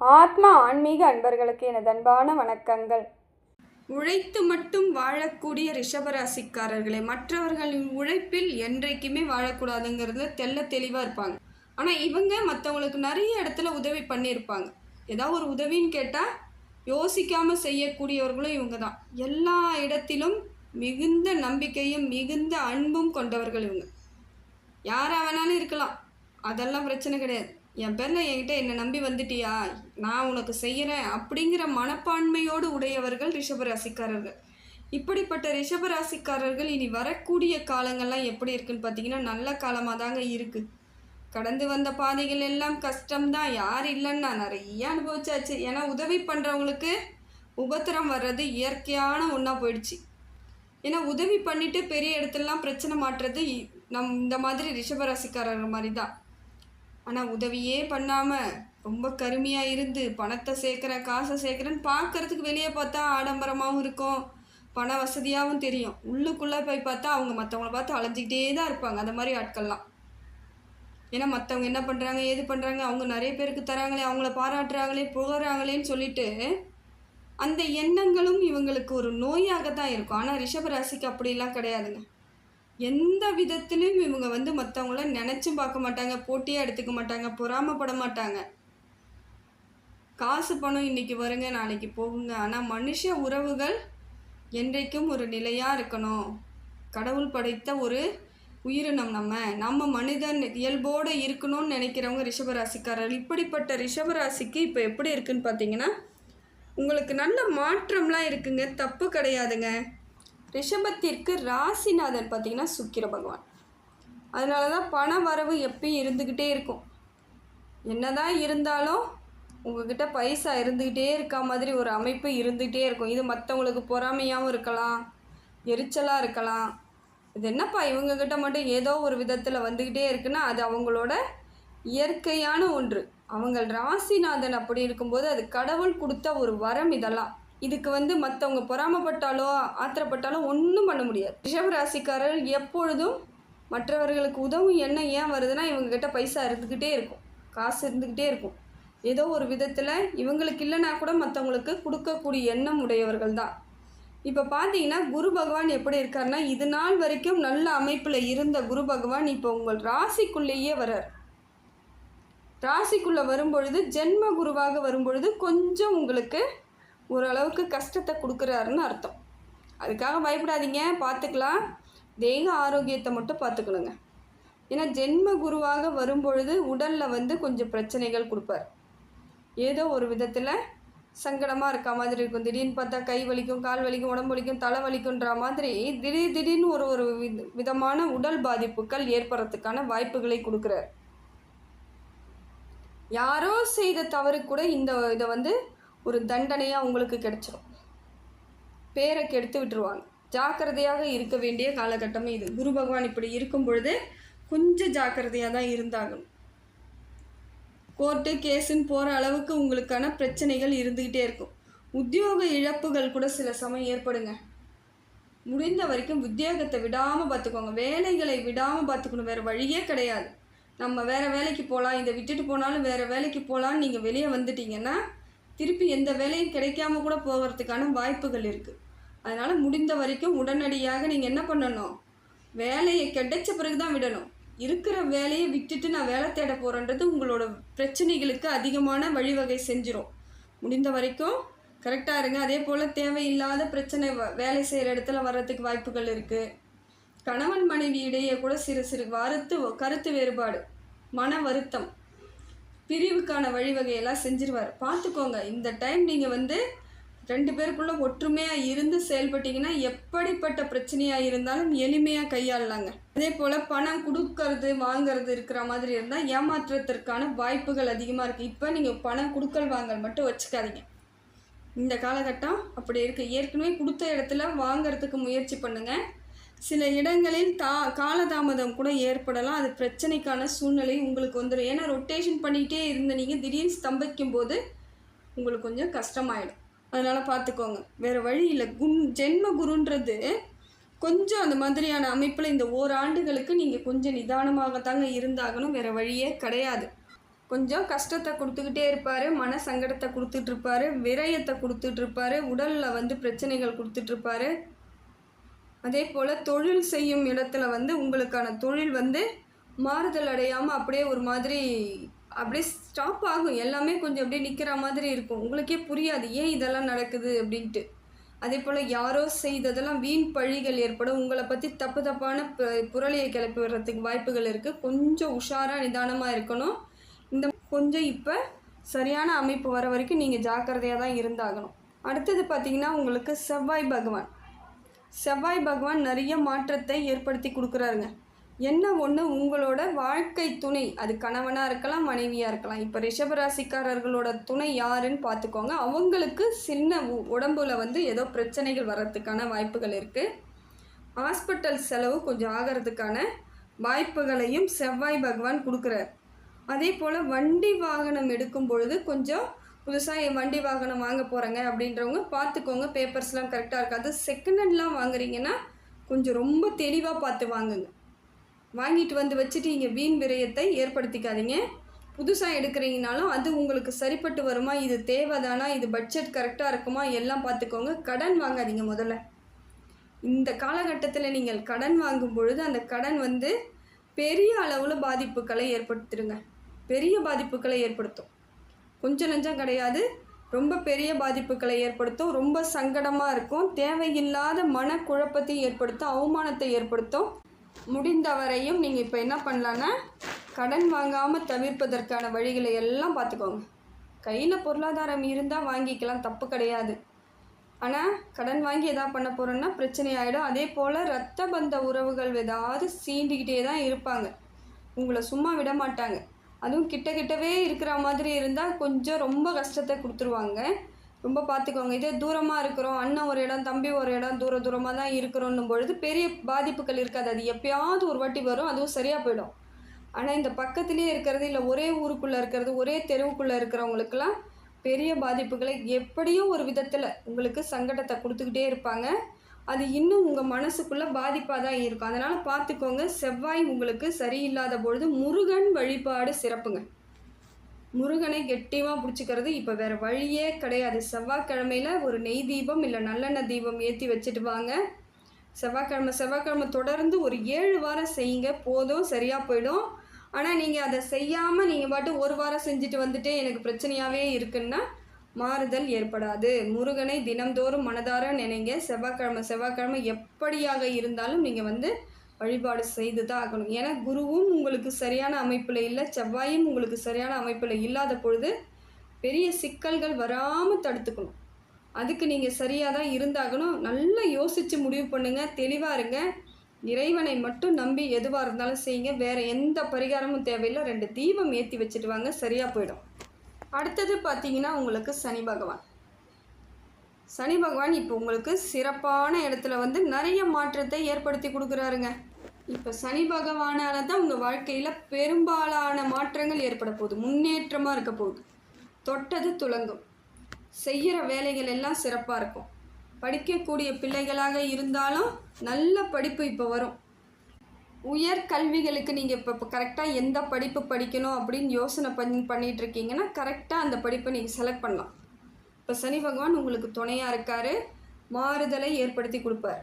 ஆத்மா ஆன்மீக அன்பர்களுக்கு எனது அன்பான வணக்கங்கள். உழைத்து மட்டும் வாழக்கூடிய ரிஷபராசிக்காரர்களே மற்றவர்களின் உழைப்பில் என்றைக்குமே வாழக்கூடாதுங்கிறது தெல்ல தெளிவாக இருப்பாங்க. ஆனால் இவங்க மற்றவங்களுக்கு நிறைய இடத்துல உதவி பண்ணியிருப்பாங்க. ஏதாவது ஒரு உதவின்னு கேட்டால் யோசிக்காமல் செய்யக்கூடியவர்களும் இவங்க தான் எல்லா இடத்திலும் மிகுந்த நம்பிக்கையும் மிகுந்த அன்பும் கொண்டவர்கள் இவங்க. யாராக வேணாலும் இருக்கலாம். அதெல்லாம் பிரச்சனை கிடையாது. என் பேரில் என்கிட்ட என்னை நம்பி வந்துட்டியா? நான் உனக்கு செய்கிறேன் அப்படிங்கிற மனப்பான்மையோடு உடையவர்கள் ரிஷபராசிக்காரர்கள் இப்படிப்பட்ட ரிஷபராசிக்காரர்கள் இனி வரக்கூடிய காலங்கள்லாம் எப்படி இருக்குன்னு பார்த்தீங்கன்னா நல்ல காலமாக தாங்க இருக்குது கடந்து வந்த பாதைகள் எல்லாம் கஷ்டம்தான். யார் இல்லைன்னா நிறைய அனுபவிச்சாச்சு. ஏன்னா உதவி பண்ணுறவங்களுக்கு உபத்திரம் வர்றது இயற்கையான ஒன்றா போயிடுச்சு. ஏன்னா உதவி பண்ணிவிட்டு பெரிய இடத்துலலாம் பிரச்சனை மாட்டுறது இ- நம் இந்த மாதிரி ரிஷபராசிக்காரர் மாதிரி தான் ஆனால் உதவியே பண்ணாமல் ரொம்ப கருமையாக இருந்து பணத்தை சேர்க்குறேன் காசை சேர்க்குறேன்னு பார்க்கறதுக்கு வெளியே பார்த்தா ஆடம்பரமாகவும் இருக்கும். பண வசதியாகவும் தெரியும். உள்ளுக்குள்ளே போய் பார்த்தா அவங்க மற்றவங்கள பார்த்து அலைஞ்சிக்கிட்டே தான் இருப்பாங்க. அந்த மாதிரி ஆட்கள்லாம். ஏன்னா மற்றவங்க என்ன பண்ணுறாங்க ஏது பண்ணுறாங்க அவங்க நிறைய பேருக்கு தராங்களே அவங்கள பாராட்டுறாங்களே புகழறாங்களேன்னு சொல்லிட்டு அந்த எண்ணங்களும் இவங்களுக்கு ஒரு நோயாக தான் இருக்கும் ஆனால் ரிஷபராசிக்கு அப்படிலாம் கிடையாதுங்க. எந்த விதத்திலும் இவங்க வந்து மற்றவங்கள நினச்சும் பார்க்க மாட்டாங்க போட்டியாக எடுத்துக்க மாட்டாங்க பொறாமப்பட மாட்டாங்க. காசு பணம் இன்னைக்கு வருங்க நாளைக்கு போகுங்க. ஆனால் மனுஷ உறவுகள் என்றைக்கும் ஒரு நிலையாக இருக்கணும். கடவுள் படைத்த ஒரு உயிரினம் நம்ம. நம்ம மனிதன் இயல்போடு இருக்கணும்னு நினைக்கிறவங்க ரிஷபராசிக்காரர்கள். இப்படிப்பட்ட ரிஷபராசிக்கு இப்போ எப்படி இருக்குன்னு பார்த்தீங்கன்னா உங்களுக்கு நல்ல மாற்றம்லாம் இருக்குங்க. தப்பு கிடையாதுங்க. ரிஷபத்திற்கு ராசிநாதன் பார்த்தீங்கன்னா சுக்கிர பகவான். அதனால தான் பண வரவு எப்பயும் இருந்துக்கிட்டே இருக்கும். என்னதான் இருந்தாலும் உங்ககிட்ட பைசா இருந்துக்கிட்டே இருக்க மாதிரி ஒரு அமைப்பு இருந்துகிட்டே இருக்கும். இது மற்றவங்களுக்கு பொறாமையாகவும் இருக்கலாம் எரிச்சலாக இருக்கலாம். இது என்னப்பா இவங்கக்கிட்ட மட்டும் ஏதோ ஒரு விதத்தில் வந்துக்கிட்டே இருக்குன்னா அது அவங்களோட இயற்கையான ஒன்று. அவங்க ராசிநாதன் அப்படி இருக்கும்போது அது கடவுள் கொடுத்த ஒரு வரம் இதெல்லாம். இதுக்கு வந்து மற்றவங்க பொறாமப்பட்டாலோ ஆத்திரப்பட்டாலோ ஒன்றும் பண்ண முடியாது. ரிஷப ராசிக்காரர் எப்பொழுதும் மற்றவர்களுக்கு உதவும் எண்ணம் ஏன் வருதுன்னா இவங்கக்கிட்ட பைசா இருந்துக்கிட்டே இருக்கும். காசு இருந்துக்கிட்டே இருக்கும். ஏதோ ஒரு விதத்தில் இவங்களுக்கு இல்லைனா கூட மற்றவங்களுக்கு கொடுக்கக்கூடிய எண்ணம் உடையவர்கள் தான். இப்போ பார்த்தீங்கன்னா குரு பகவான் எப்படி இருக்காருன்னா இது நாள் வரைக்கும் நல்ல அமைப்பில் இருந்த குரு பகவான் இப்போ உங்கள் ராசிக்குள்ளேயே வரார் ராசிக்குள்ளே வரும்பொழுது ஜென்ம குருவாக வரும்பொழுது கொஞ்சம் உங்களுக்கு ஓரளவுக்கு கஷ்டத்தை கொடுக்குறாருன்னு அர்த்தம். அதுக்காக பயப்படாதீங்க பார்த்துக்கலாம். தேக ஆரோக்கியத்தை மட்டும் பார்த்துக்கணுங்க. ஏன்னா ஜென்ம குருவாக வரும்பொழுது உடலில் வந்து கொஞ்சம் பிரச்சனைகள் கொடுப்பார். ஏதோ ஒரு விதத்தில் சங்கடமாக இருக்க மாதிரி இருக்கும். திடீர்னு பார்த்தா கை வலிக்கும் கால் வலிக்கும் உடம்பு வலிக்கும் தலை வலிக்குன்ற மாதிரி திடீர் திடீர்னு ஒரு ஒரு வித விதமான உடல் பாதிப்புகள் ஏற்படுறதுக்கான வாய்ப்புகளை கொடுக்குறார். யாரோ செய்த தவறு கூட இந்த இதை வந்து ஒரு தண்டனையாக உங்களுக்கு கிடச்சிரும். பேரை கெடுத்து விட்டுருவாங்க. ஜாக்கிரதையாக இருக்க வேண்டிய காலகட்டமே இது. குரு பகவான் இப்படி இருக்கும் பொழுது கொஞ்சம் ஜாக்கிரதையாக தான் இருந்தாகணும். கோர்ட்டு கேஸுன்னு போகிற அளவுக்கு உங்களுக்கான பிரச்சனைகள் இருந்துக்கிட்டே இருக்கும். உத்தியோக இழப்புகள் கூட சில சமயம் ஏற்படுங்க. முடிந்த வரைக்கும் உத்தியோகத்தை விடாமல் பார்த்துக்கோங்க. வேலைகளை விடாமல் பார்த்துக்கணும். வேறு வழியே கிடையாது. நம்ம வேறு வேலைக்கு போகலாம் இதை விட்டுட்டு போனாலும் வேறு வேலைக்கு போகலான்னு நீங்கள் வெளியே வந்துட்டீங்கன்னா திருப்பி எந்த வேலையும் கிடைக்காம கூட போகிறதுக்கான வாய்ப்புகள் இருக்குது அதனால் முடிந்த வரைக்கும் உடனடியாக நீங்கள் என்ன பண்ணணும்? வேலையை கிடைச்ச பிறகு தான் விடணும். இருக்கிற வேலையை விட்டுட்டு நான் வேலை தேட போகிறேன்றது உங்களோட பிரச்சனைகளுக்கு அதிகமான வழிவகை செஞ்சிடும் முடிந்த வரைக்கும் கரெக்டாக இருங்க. அதே போல் தேவையில்லாத பிரச்சனை வ- வேலை செய்கிற இடத்துல வர்றதுக்கு வாய்ப்புகள் இருக்குது கணவன் மனைவி இடையே கூட சிறு சிறு வருத்து கருத்து வேறுபாடு மன வருத்தம் பிரிவுக்கான வழிவகையெல்லாம் செஞ்சிருவார். பார்த்துக்கோங்க இந்த டைம் நீங்கள் வந்து ரெண்டு பேருக்குள்ள ஒற்றுமையாக இருந்து செயல்பட்டீங்கன்னா எப்படிப்பட்ட பிரச்சனையாக இருந்தாலும் எளிமையாக கையாளலாங்க. அதே போல் பணம் கொடுக்கறது வாங்குறது இருக்கிற மாதிரி இருந்தால் ஏமாற்றத்திற்கான வாய்ப்புகள் அதிகமாக இருக்குது இப்போ நீங்கள் பணம் கொடுக்கல் வாங்கல் மட்டும் வச்சுக்காதீங்க. இந்த காலகட்டம் அப்படி இருக்குது ஏற்கனவே கொடுத்த இடத்துல வாங்குறதுக்கு முயற்சி பண்ணுங்கள் சில இடங்களில் தா காலதாமதம் கூட ஏற்படலாம். அது பிரச்சனைக்கான சூழ்நிலை உங்களுக்கு வந்துடும் ஏன்னா ரொட்டேஷன் பண்ணிகிட்டே இருந்த நீங்கள் திடீர்னு ஸ்தம்பிக்கும் போது உங்களுக்கு கொஞ்சம் கஷ்டமாயிடும். அதனால் பார்த்துக்கோங்க. வேறு வழி இல்லை. குன் ஜென்ம குருன்றது கொஞ்சம் அந்த மாதிரியான அமைப்பில் இந்த ஓராண்டுகளுக்கு நீங்கள் கொஞ்சம் நிதானமாக தாங்க இருந்தாகணும். வேறு வழியே கிடையாது. கொஞ்சம் கஷ்டத்தை கொடுத்துக்கிட்டே இருப்பார். மன சங்கடத்தை கொடுத்துட்ருப்பாரு விரயத்தை கொடுத்துட்ருப்பாரு உடலில் வந்து பிரச்சனைகள் கொடுத்துட்ருப்பாரு அதே போல் தொழில் செய்யும் இடத்துல வந்து உங்களுக்கான தொழில் வந்து மாறுதல் அடையாமல் அப்படியே ஒரு மாதிரி அப்படியே ஸ்டாப் ஆகும். எல்லாமே கொஞ்சம் அப்படியே நிற்கிற மாதிரி இருக்கும். உங்களுக்கே புரியாது ஏன் இதெல்லாம் நடக்குது? அப்படின்ட்டு. அதே போல் யாரோ செய்ததெல்லாம் வீண் பழிகள் ஏற்படும். உங்களை பற்றி தப்பு தப்பான ப- புரளியை கிளப்பி வர்றதுக்கு வாய்ப்புகள் இருக்குது கொஞ்சம் உஷாராக நிதானமாக இருக்கணும். இந்த கொஞ்சம் இப்போ சரியான அமைப்பு வர வரைக்கும் நீங்கள் ஜாக்கிரதையாக தான் இருந்தாகணும். அடுத்தது பார்த்திங்கன்னா உங்களுக்கு செவ்வாய் பகவான். செவ்வாய் பகவான் நிறைய மாற்றத்தை ஏற்படுத்தி கொடுக்குறாருங்க. என்ன ஒன்று உங்களோட வாழ்க்கை துணை. அது கணவனாக இருக்கலாம் மனைவியாக இருக்கலாம். இப்போ ரிஷபராசிக்காரர்களோட துணை யாருன்னு பார்த்துக்கோங்க. அவங்களுக்கு சின்ன உ- உடம்புல வந்து ஏதோ பிரச்சனைகள் வர்றதுக்கான வாய்ப்புகள் இருக்குது ஹாஸ்பிட்டல் செலவு கொஞ்சம் ஆகிறதுக்கான வாய்ப்புகளையும் செவ்வாய் பகவான் கொடுக்குறார். அதே போல் வண்டி வாகனம் எடுக்கும் பொழுது கொஞ்சம் புதுசாக என் வண்டி வாகனம் வாங்க போகிறேங்க அப்படின்றவங்க பார்த்துக்கோங்க. பேப்பர்ஸ்லாம் கரெக்டாக இருக்காது. செகண்ட் ஹேண்ட்லாம் வாங்குறீங்கன்னா கொஞ்சம் ரொம்ப தெளிவாக பார்த்து வாங்குங்க. வாங்கிட்டு வந்து வச்சுட்டு இங்கே வீண் விரயத்தை ஏற்படுத்திக்காதீங்க. புதுசாக எடுக்கிறீங்கனாலும் அது உங்களுக்கு சரிப்பட்டு வருமா? இது தேவைதானா? இது பட்ஜெட் கரெக்டாக இருக்குமா? எல்லாம் பார்த்துக்கோங்க. கடன் வாங்காதீங்க முதல்ல. இந்த காலகட்டத்தில் நீங்கள் கடன் வாங்கும் பொழுது அந்த கடன் வந்து பெரிய அளவில் பாதிப்புகளை ஏற்படுத்திடுங்க. பெரிய பாதிப்புகளை ஏற்படுத்தும். கொஞ்சம் நஞ்சம் கிடையாது. ரொம்ப பெரிய பாதிப்புகளை ஏற்படுத்தும். ரொம்ப சங்கடமாக இருக்கும். தேவையில்லாத மனக்குழப்பத்தை ஏற்படுத்தும். அவமானத்தை ஏற்படுத்தும். முடிந்தவரையும் நீங்கள் இப்போ என்ன பண்ணலான்னா கடன் வாங்காமல் தவிர்ப்பதற்கான வழிகளை எல்லாம் பார்த்துக்கோங்க. கையில் பொருளாதாரம் இருந்தால் வாங்கிக்கலாம். தப்பு கிடையாது. ஆனால் கடன் வாங்கி எதா பண்ண போகிறோன்னா பிரச்சனை ஆகிடும் அதே போல் ரத்த பந்த உறவுகள் ஏதாவது சீண்டிக்கிட்டே தான் இருப்பாங்க. உங்களை சும்மா விட மாட்டாங்க. அதுவும் கிட்ட கிட்டவே இருக்கிற மாதிரி இருந்தால் கொஞ்சம் ரொம்ப கஷ்டத்தை கொடுத்துருவாங்க. ரொம்ப பார்த்துக்கோங்க இதே தூரமாக இருக்கிறோம். அண்ணன் ஒரு இடம் தம்பி ஒரு இடம் தூர தூரமாக தான் இருக்கிறோன்னும் பொழுது பெரிய பாதிப்புகள் இருக்காது. அது எப்பயாவது ஒரு வாட்டி வரும். அதுவும் சரியாக போயிடும். ஆனால் இந்த பக்கத்துலேயே இருக்கிறது இல்லை ஒரே ஊருக்குள்ளே இருக்கிறது ஒரே தெருவுக்குள்ளே இருக்கிறவங்களுக்கெல்லாம் பெரிய பாதிப்புகளை எப்படியும் ஒரு விதத்தில் உங்களுக்கு சங்கடத்தை கொடுத்துக்கிட்டே இருப்பாங்க. அது இன்னும் உங்கள் மனசுக்குள்ளே பாதிப்பாக தான் இருக்கும். அதனால் பார்த்துக்கோங்க செவ்வாய் உங்களுக்கு சரியில்லாத பொழுது முருகன் வழிபாடு சிறப்புங்க. முருகனை கெட்டியமாக பிடிச்சிக்கிறது இப்போ வேறு வழியே கிடையாது. செவ்வாய்க்கிழமையில் ஒரு நெய் தீபம் இல்லை நல்லெண்ணெய் தீபம் ஏற்றி வச்சுட்டு வாங்க. செவ்வாய்க்கிழமை செவ்வாய்க்கிழமை தொடர்ந்து ஒரு ஏழு வாரம் செய்யுங்க. போதும் சரியாக போயிடும். ஆனால் நீங்கள் அதை செய்யாமல் நீங்கள் பாட்டு ஒரு வாரம் செஞ்சுட்டு வந்துட்டு எனக்கு பிரச்சனையாகவே இருக்குன்னா மாறுதல் ஏற்படாது. முருகனை தினம்தோறும் மனதார நினைங்க. செவ்வாய்க்கிழமை செவ்வாய்க்கிழமை எப்படியாக இருந்தாலும் நீங்கள் வந்து வழிபாடு செய்து தான் ஆகணும். ஏன்னா குருவும் உங்களுக்கு சரியான அமைப்பில் இல்லை. செவ்வாயும் உங்களுக்கு சரியான அமைப்பில் இல்லாத பொழுது பெரிய சிக்கல்கள் வராமல் தடுத்துக்கணும். அதுக்கு நீங்கள் சரியாக தான் இருந்தாகணும். நல்லா யோசித்து முடிவு பண்ணுங்கள் தெளிவாக இருங்க. இறைவனை மட்டும் நம்பி எதுவாக இருந்தாலும் செய்யுங்க. வேறு எந்த பரிகாரமும் தேவையில்லை. ரெண்டு தீபம் ஏற்றி வச்சுட்டு வாங்க. சரியாக போயிடும். அடுத்தது பார்த்தீங்கன்னா உங்களுக்கு சனி பகவான். சனி பகவான் இப்போ உங்களுக்கு சிறப்பான இடத்துல வந்து நிறைய மாற்றத்தை ஏற்படுத்தி கொடுக்குறாருங்க. இப்போ சனி பகவானால் தான் உங்கள் வாழ்க்கையில் பெரும்பாலான மாற்றங்கள் ஏற்பட போகுது. முன்னேற்றமாக இருக்க போகுது. தொட்டது துலங்கும். செய்கிற வேலைகள் எல்லாம் சிறப்பாக இருக்கும். படிக்கக்கூடிய பிள்ளைகளாக இருந்தாலும் நல்ல படிப்பு இப்போ வரும். உயர் கல்விகளுக்கு நீங்கள் இப்போ இப்போ கரெக்டாக எந்த படிப்பு படிக்கணும் அப்படின்னு யோசனை பண்ணி பண்ணிட்டு இருக்கீங்கன்னா கரெக்டாக அந்த படிப்பை நீங்கள் செலக்ட் பண்ணலாம். இப்போ சனி பகவான் உங்களுக்கு துணையாக இருக்கார். மாறுதலை ஏற்படுத்தி கொடுப்பார்.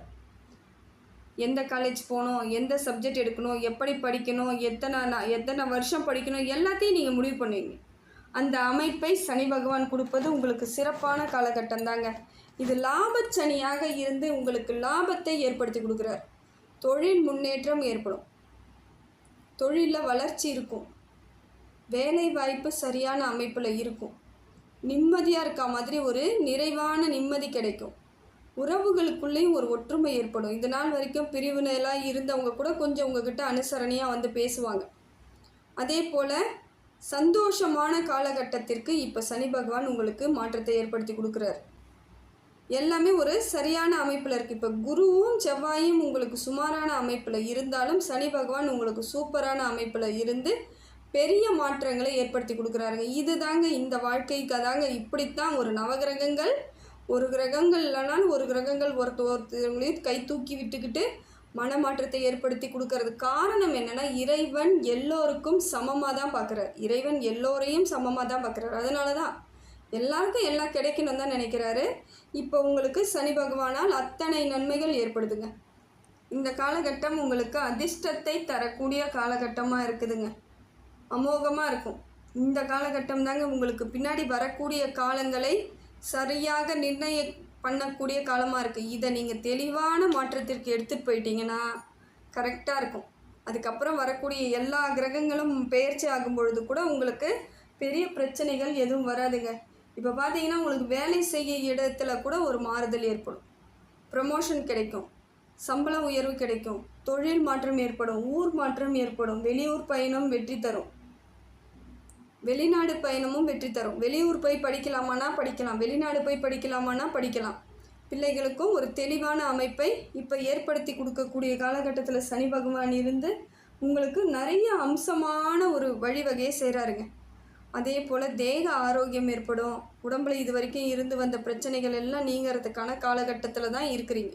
எந்த காலேஜ் போகணும் எந்த சப்ஜெக்ட் எடுக்கணும் எப்படி படிக்கணும் எத்தனை நான் எத்தனை வருஷம் படிக்கணும் எல்லாத்தையும் நீங்கள் முடிவு பண்ணுவீங்க. அந்த அமைப்பை சனி பகவான் கொடுப்பது உங்களுக்கு சிறப்பான காலகட்டம் தாங்க இது லாபச்சனியாக இருந்து உங்களுக்கு லாபத்தை ஏற்படுத்தி கொடுக்குறார். தொழில் முன்னேற்றம் ஏற்படும். தொழிலில் வளர்ச்சி இருக்கும். வேலை வாய்ப்பு சரியான அமைப்பில் இருக்கும். நிம்மதியாக இருக்க மாதிரி ஒரு நிறைவான நிம்மதி கிடைக்கும். உறவுகளுக்குள்ளேயும் ஒரு ஒற்றுமை ஏற்படும். இது நாள் வரைக்கும் பிரிவினைலாம் இருந்தவங்க கூட கொஞ்சம் உங்ககிட்ட அனுசரணையாக வந்து பேசுவாங்க. அதே போல் சந்தோஷமான காலகட்டத்திற்கு இப்போ சனி பகவான் உங்களுக்கு மாற்றத்தை ஏற்படுத்தி கொடுக்குறாரு. எல்லாமே ஒரு சரியான அமைப்பில் இருக்குது இப்போ குருவும் செவ்வாயும் உங்களுக்கு சுமாரான அமைப்பில் இருந்தாலும் சனி பகவான் உங்களுக்கு சூப்பரான அமைப்பில் இருந்து பெரிய மாற்றங்களை ஏற்படுத்தி கொடுக்குறாருங்க. இது தாங்க இந்த வாழ்க்கைக்கு அதாங்க இப்படித்தான் ஒரு நவகிரகங்கள் ஒரு கிரகங்கள் இல்லைனாலும் ஒரு கிரகங்கள் ஒருத்த ஒருத்தவங்களையும் கை தூக்கி விட்டுக்கிட்டு மனமாற்றத்தை ஏற்படுத்தி கொடுக்கறது. காரணம் என்னென்னா இறைவன் எல்லோருக்கும் சமமாக தான் பார்க்குறார் இறைவன் எல்லோரையும் சமமாக தான் பார்க்குறாரு அதனால தான் எல்லாருக்கும் எல்லாம் கிடைக்கணும் தான் நினைக்கிறாரு. இப்போ உங்களுக்கு சனி பகவானால் அத்தனை நன்மைகள் ஏற்படுதுங்க. இந்த காலகட்டம் உங்களுக்கு அதிர்ஷ்டத்தை தரக்கூடிய காலகட்டமாக இருக்குதுங்க. அமோகமாக இருக்கும். இந்த காலகட்டம் தாங்க உங்களுக்கு பின்னாடி வரக்கூடிய காலங்களை சரியாக நிர்ணய பண்ணக்கூடிய காலமாக இருக்குது இதை நீங்கள் தெளிவான மாற்றத்திற்கு எடுத்துகிட்டு போயிட்டீங்கன்னா கரெக்டாக இருக்கும். அதுக்கப்புறம் வரக்கூடிய எல்லா கிரகங்களும் பெயர்ச்சி ஆகும் பொழுது கூட உங்களுக்கு பெரிய பிரச்சனைகள் எதுவும் வராதுங்க. இப்போ பார்த்தீங்கன்னா உங்களுக்கு வேலை செய்ய இடத்துல கூட ஒரு மாறுதல் ஏற்படும். ப்ரமோஷன் கிடைக்கும். சம்பள உயர்வு கிடைக்கும். தொழில் மாற்றம் ஏற்படும். ஊர் மாற்றம் ஏற்படும். வெளியூர் பயணம் வெற்றி தரும். வெளிநாடு பயணமும் வெற்றி தரும். வெளியூர் போய் படிக்கலாமானா படிக்கலாம். வெளிநாடு போய் படிக்கலாமானா படிக்கலாம். பிள்ளைகளுக்கும் ஒரு தெளிவான அமைப்பை இப்போ ஏற்படுத்தி கொடுக்கக்கூடிய காலகட்டத்தில் சனி பகவான் இருந்து உங்களுக்கு நிறைய அம்சமான ஒரு வழிவகையை செய்கிறாருங்க அதே போல் தேக ஆரோக்கியம் ஏற்படும். உடம்புல இது வரைக்கும் இருந்து வந்த பிரச்சனைகள் எல்லாம் நீங்கிறதுக்கான காலகட்டத்தில் தான் இருக்கிறீங்க.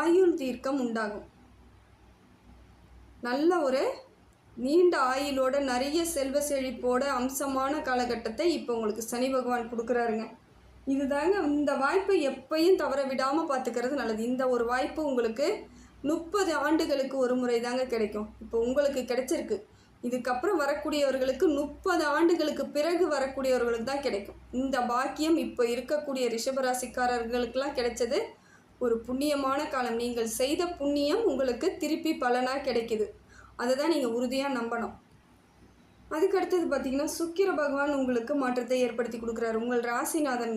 ஆயுள் தீர்க்கம் உண்டாகும். நல்ல ஒரு நீண்ட ஆயுளோட நிறைய செல்வ செழிப்போட அம்சமான காலகட்டத்தை இப்போ உங்களுக்கு சனி பகவான் கொடுக்குறாருங்க. இதுதாங்க இந்த வாய்ப்பை எப்பையும் தவற விடாமல் பார்த்துக்கிறது நல்லது. இந்த ஒரு வாய்ப்பு உங்களுக்கு முப்பது ஆண்டுகளுக்கு ஒரு முறை தாங்க கிடைக்கும். இப்போ உங்களுக்கு கிடைச்சிருக்கு. இதுக்கப்புறம் வரக்கூடியவர்களுக்கு முப்பது ஆண்டுகளுக்கு பிறகு வரக்கூடியவர்களுக்கு தான் கிடைக்கும். இந்த பாக்கியம் இப்போ இருக்கக்கூடிய ரிஷபராசிக்காரர்களுக்கெல்லாம் கிடைச்சது. ஒரு புண்ணியமான காலம். நீங்கள் செய்த புண்ணியம் உங்களுக்கு திருப்பி பலனாக கிடைக்குது. அதை தான் நீங்கள் உறுதியாக நம்பணும். அதுக்கு அடுத்தது பார்த்தீங்கன்னா சுக்கிர பகவான் உங்களுக்கு மாற்றத்தை ஏற்படுத்தி கொடுக்குறாரு. உங்கள் ராசிநாதன்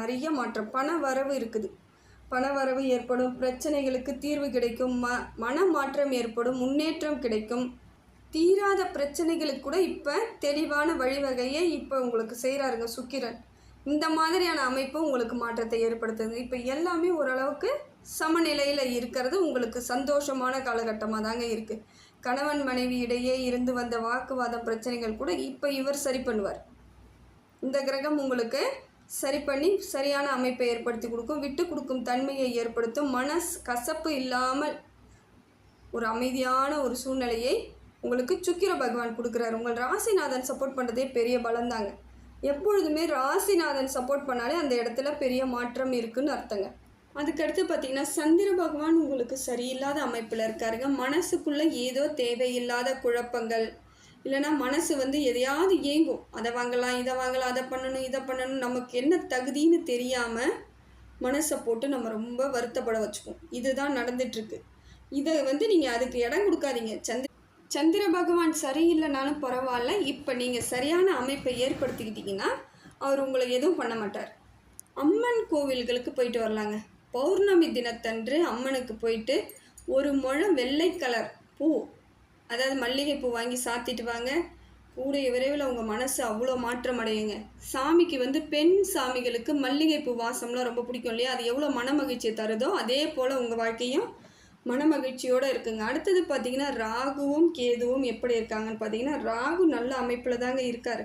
நிறைய மாற்றம். பண வரவு இருக்குது. பண வரவு ஏற்படும். பிரச்சனைகளுக்கு தீர்வு கிடைக்கும். ம மன மாற்றம் ஏற்படும். முன்னேற்றம் கிடைக்கும். தீராத பிரச்சனைகளுக்கு கூட இப்போ தெளிவான வழிவகையை இப்போ உங்களுக்கு செய்கிறாருங்க சுக்கிரன். இந்த மாதிரியான அமைப்பு உங்களுக்கு மாற்றத்தை ஏற்படுத்துது இப்போ எல்லாமே ஓரளவுக்கு சமநிலையில் இருக்கிறது உங்களுக்கு சந்தோஷமான காலகட்டமாக தாங்க இருக்குது கணவன் மனைவி இடையே இருந்து வந்த வாக்குவாதம் பிரச்சனைகள் கூட இப்போ இவர் சரி பண்ணுவார். இந்த கிரகம் உங்களுக்கு சரி பண்ணி சரியான அமைப்பை ஏற்படுத்தி கொடுக்கும் விட்டு கொடுக்கும் தன்மையை ஏற்படுத்தும் மனஸ் கசப்பு இல்லாமல் ஒரு அமைதியான ஒரு சூழ்நிலையை உங்களுக்கு சுக்கிர பகவான் கொடுக்குறாரு. உங்கள் ராசிநாதன் சப்போர்ட் பண்ணுறதே பெரிய பலந்தாங்க எப்பொழுதுமே ராசிநாதன் சப்போர்ட் பண்ணாலே அந்த இடத்துல பெரிய மாற்றம் இருக்குன்னு அர்த்தங்க. அதுக்கடுத்து பார்த்தீங்கன்னா சந்திர பகவான் உங்களுக்கு சரியில்லாத அமைப்பில் இருக்காருங்க. மனசுக்குள்ளே ஏதோ தேவையில்லாத குழப்பங்கள். இல்லைன்னா மனசு வந்து எதையாவது ஏங்கும். அதை வாங்கலாம் இதை வாங்கலாம் அதை பண்ணணும் இதை பண்ணணும் நமக்கு என்ன தகுதின்னு தெரியாமல் மனசை போட்டு நம்ம ரொம்ப வருத்தப்பட வச்சுக்குவோம் இதுதான் நடந்துட்டுருக்கு இதை வந்து நீங்கள் அதுக்கு இடம் கொடுக்காதீங்க. சந்திர சந்திர பகவான் சரியில்லைனாலும் பரவாயில்ல. இப்போ நீங்கள் சரியான அமைப்பை ஏற்படுத்திக்கிட்டிங்கன்னா அவர் உங்களை எதுவும் பண்ண மாட்டார். அம்மன் கோவில்களுக்கு போயிட்டு வரலாங்க. பௌர்ணமி தினத்தன்று அம்மனுக்கு போயிட்டு ஒரு முழம் வெள்ளை கலர் பூ அதாவது மல்லிகை பூ வாங்கி சாத்திட்டு வாங்க. கூடிய விரைவில் உங்கள் மனசு அவ்வளோ மாற்றம் அடையுங்க. சாமிக்கு வந்து பெண் சாமிகளுக்கு மல்லிகை பூ வாசம்லாம் ரொம்ப பிடிக்கும் இல்லையா? அது எவ்வளோ மனமகிழ்ச்சியை தருதோ அதே போல் உங்கள் வாழ்க்கையும் மனமகிழ்ச்சியோடு இருக்குங்க. அடுத்தது பார்த்தீங்கன்னா ராகுவும் கேதுவும் எப்படி இருக்காங்கன்னு பார்த்தீங்கன்னா ராகு நல்ல அமைப்பில் தாங்க இருக்கார்.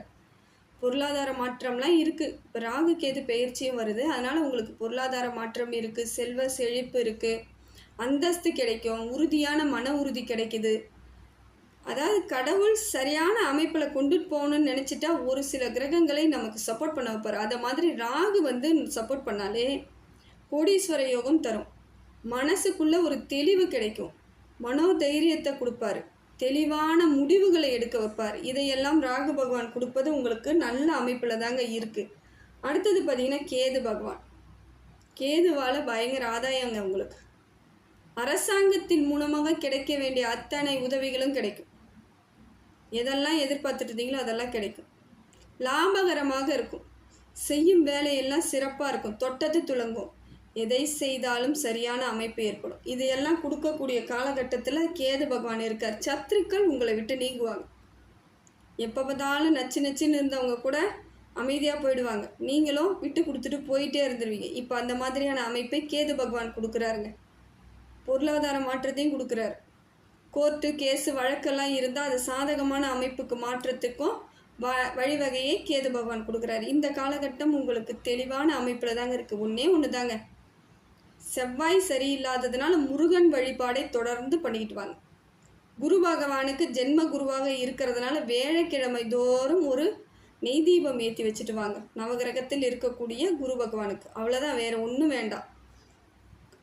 பொருளாதார மாற்றம்லாம் இருக்குது இப்போ ராகு கேது பயிற்சியும் வருது. அதனால் உங்களுக்கு பொருளாதார மாற்றம் இருக்குது செல்வ செழிப்பு இருக்குது அந்தஸ்து கிடைக்கும் உறுதியான மன உறுதி கிடைக்குது. அதாவது கடவுள் சரியான அமைப்பில் கொண்டுட்டு போகணும்னு நினச்சிட்டா ஒரு சில கிரகங்களை நமக்கு சப்போர்ட் பண்ண வைப்பார். அதை மாதிரி ராகு வந்து சப்போர்ட் பண்ணாலே கோடீஸ்வர யோகம் தரும். மனசுக்குள்ள ஒரு தெளிவு கிடைக்கும். மனோதைரியத்தை கொடுப்பாரு. தெளிவான முடிவுகளை எடுக்க வைப்பார். இதையெல்லாம் ராகு பகவான் கொடுப்பது உங்களுக்கு நல்ல அமைப்பில் தாங்க இருக்குது அடுத்தது பார்த்தீங்கன்னா கேது பகவான். கேதுவால் பயங்கர ஆதாயங்க உங்களுக்கு. அரசாங்கத்தின் மூலமாக கிடைக்க வேண்டிய அத்தனை உதவிகளும் கிடைக்கும். எதெல்லாம் எதிர்பார்த்துட்டு இருந்தீங்களோ அதெல்லாம் கிடைக்கும். லாபகரமாக இருக்கும். செய்யும் வேலையெல்லாம் சிறப்பாக இருக்கும். தொட்டது துளங்கும். எதை செய்தாலும் சரியான அமைப்பு ஏற்படும். இதையெல்லாம் கொடுக்கக்கூடிய காலகட்டத்தில் கேது பகவான் இருக்கார். சத்துருக்கள் உங்களை விட்டு நீங்குவாங்க. எப்போ பார்த்தாலும் நச்சு நச்சுன்னு இருந்தவங்க கூட அமைதியாக போயிடுவாங்க. நீங்களும் விட்டு கொடுத்துட்டு போயிட்டே இருந்துருவீங்க. இப்போ அந்த மாதிரியான அமைப்பை கேது பகவான் கொடுக்குறாருங்க. பொருளாதார மாற்றத்தையும் கொடுக்குறாரு. கோர்ட்டு கேஸு வழக்கெல்லாம் இருந்தால் அது சாதகமான அமைப்புக்கு மாற்றத்துக்கும் வ வழிவகையை கேது பகவான் கொடுக்குறாரு. இந்த காலகட்டம் உங்களுக்கு தெளிவான அமைப்பில் தாங்க இருக்குது ஒன்றே ஒன்று தாங்க செவ்வாய் சரியில்லாததுனால முருகன் வழிபாடை தொடர்ந்து பண்ணிக்கிட்டு வாங்க. குரு பகவானுக்கு ஜென்ம குருவாக இருக்கிறதுனால வேலைக்கிழமை தோறும் ஒரு நெய் தீபம் ஏற்றி வச்சுட்டு வாங்க. நவகிரகத்தில் இருக்கக்கூடிய குரு பகவானுக்கு. அவ்வளோதான் வேறு ஒன்றும் வேண்டாம்.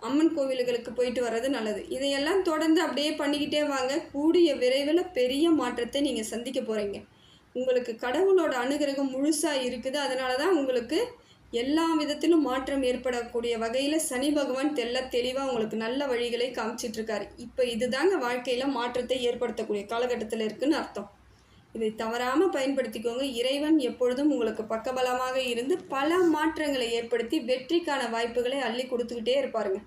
அம்மன் கோவில்களுக்கு போயிட்டு வர்றது நல்லது. இதையெல்லாம் தொடர்ந்து அப்படியே பண்ணிக்கிட்டே வாங்க. கூடிய விரைவில் பெரிய மாற்றத்தை நீங்கள் சந்திக்க போகிறீங்க உங்களுக்கு கடவுளோட அனுகிரகம் முழுசாக இருக்குது. அதனால தான் உங்களுக்கு எல்லா விதத்திலும் மாற்றம் ஏற்படக்கூடிய வகையில் சனி பகவான் தெல்ல தெளிவாக உங்களுக்கு நல்ல வழிகளை காமிச்சிட்ருக்காரு. இப்போ இதுதாங்க வாழ்க்கையில் மாற்றத்தை ஏற்படுத்தக்கூடிய காலகட்டத்தில் இருக்குதுன்னு அர்த்தம். இதை தவறாமல் பயன்படுத்திக்கோங்க. இறைவன் எப்பொழுதும் உங்களுக்கு பக்கபலமாக இருந்து பல மாற்றங்களை ஏற்படுத்தி வெற்றிக்கான வாய்ப்புகளை அள்ளி கொடுத்துக்கிட்டே இருப்பாருங்க.